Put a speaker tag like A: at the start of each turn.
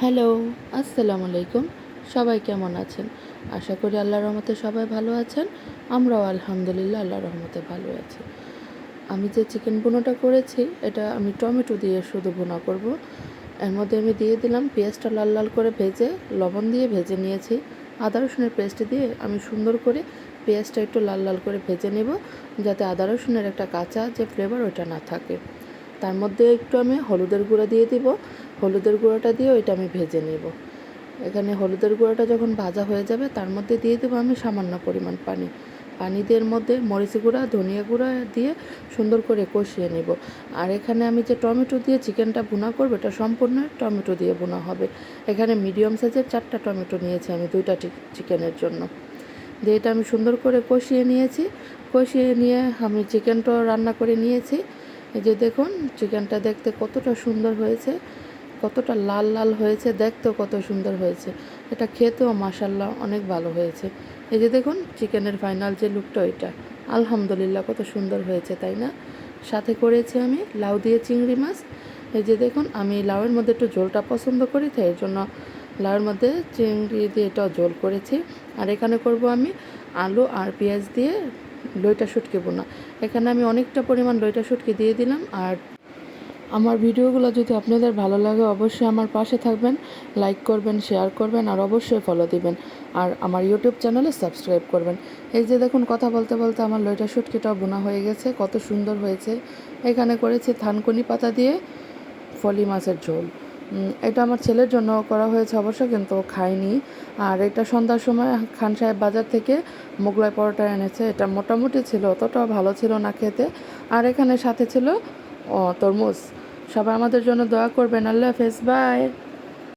A: Hello, আসসালামু আলাইকুম। সবাই কেমন আছেন? আশা করি আল্লাহর রহমতে সবাই ভালো আছেন। আমরাও আলহামদুলিল্লাহ আল্লাহর রহমতে ভালো আছি। আমি যে চিকেন বুনোটা করেছি, এটা আমি টমেটো দিয়ে শুধু বুনা করব। এর মধ্যে আমি দিয়ে দিলাম পেঁয়াজটা লাল লাল করে ভেজে, লবণ দিয়ে ভেজে নিয়েছি। আদা রসুনের পেস্ট দিয়ে আমি সুন্দর করে পেঁয়াজটা একটু লাল লাল করে ভেজে নেব, যাতে আদা রসুনের একটা কাঁচা যে ফ্লেভার ওটা না থাকে। তার মধ্যে একটু আমি হলুদের গুঁড়া দিয়ে দিব। হলুদের গুঁড়োটা দিয়ে ওইটা আমি ভেজে নেব। এখানে হলুদের গুঁড়োটা যখন ভাজা হয়ে যাবে, তার মধ্যে দিয়ে দেবো আমি সামান্য পরিমাণ পানি। পানি দিয়ে মধ্যে মরিচ গুঁড়া, ধনিয়া গুঁড়া দিয়ে সুন্দর করে কষিয়ে নেব। আর এখানে আমি যে টমেটো দিয়ে চিকেনটা বোনা করব, এটা সম্পূর্ণ টমেটো দিয়ে বোনা হবে। এখানে মিডিয়াম সাইজের চারটা টমেটো নিয়েছি আমি দুইটা চিকেনের জন্য। দিয়ে এটা আমি সুন্দর করে কষিয়ে নিয়েছি। কষিয়ে নিয়ে আমি চিকেনটা রান্না করে নিয়েছি। এই যে দেখুন, চিকেনটা দেখতে কতটা সুন্দর হয়েছে। কতটা লাল লাল হয়েছে, দেখতেও কত সুন্দর হয়েছে। এটা খেতেও মাসাল্লাহ অনেক ভালো হয়েছে। এই যে দেখুন, চিকেনের ফাইনাল যে লুকটা ওইটা। আলহামদুলিল্লাহ কত সুন্দর হয়েছে, তাই না? সাথে করেছি আমি লাউ দিয়ে চিংড়ি মাছ। এই যে দেখুন, আমি লাউয়ের মধ্যে একটু ঝোলটা পছন্দ করি, তাই এর জন্য লাউয়ের মধ্যে চিংড়ি দিয়ে এটা ঝোল করেছি। আর এখানে করব আমি আলু আর পেঁয়াজ দিয়ে লইটা শুটকি বোনা। এখানে আমি অনেকটা পরিমাণ লইটা শুটকি দিয়ে দিলাম আর আমার ভিডিওগুলো যদি আপনাদের ভালো লাগে, অবশ্যই আমার পাশে থাকবেন লাইক করবেন শেয়ার করবেন, আর অবশ্যই ফলো দিবেন। আর আমার ইউটিউব চ্যানেলে সাবস্ক্রাইব করবেন। এই যে দেখুন, কথা বলতে বলতে আমার লইটা শুটকিটাও বোনা হয়ে গেছে, কত সুন্দর হয়েছে। এখানে করেছি থানকুনি পাতা দিয়ে ফলি মাছের ঝোল। এটা আমার ছেলের জন্য করা হয়েছে অবশ্য, কিন্তু খায়নি। আর এটা সন্ধ্যার সময় খান সাহেব বাজার থেকে মোগলাই পরোটা এনেছে। এটা মোটামুটি ছিল, অতটাও ভালো ছিল না খেতে। আর এখানে সাথে ছিল ও তরমুজ। সবাই আমাদের জন্য দোয়া করবেন। আল্লাহ হাফেজ বাই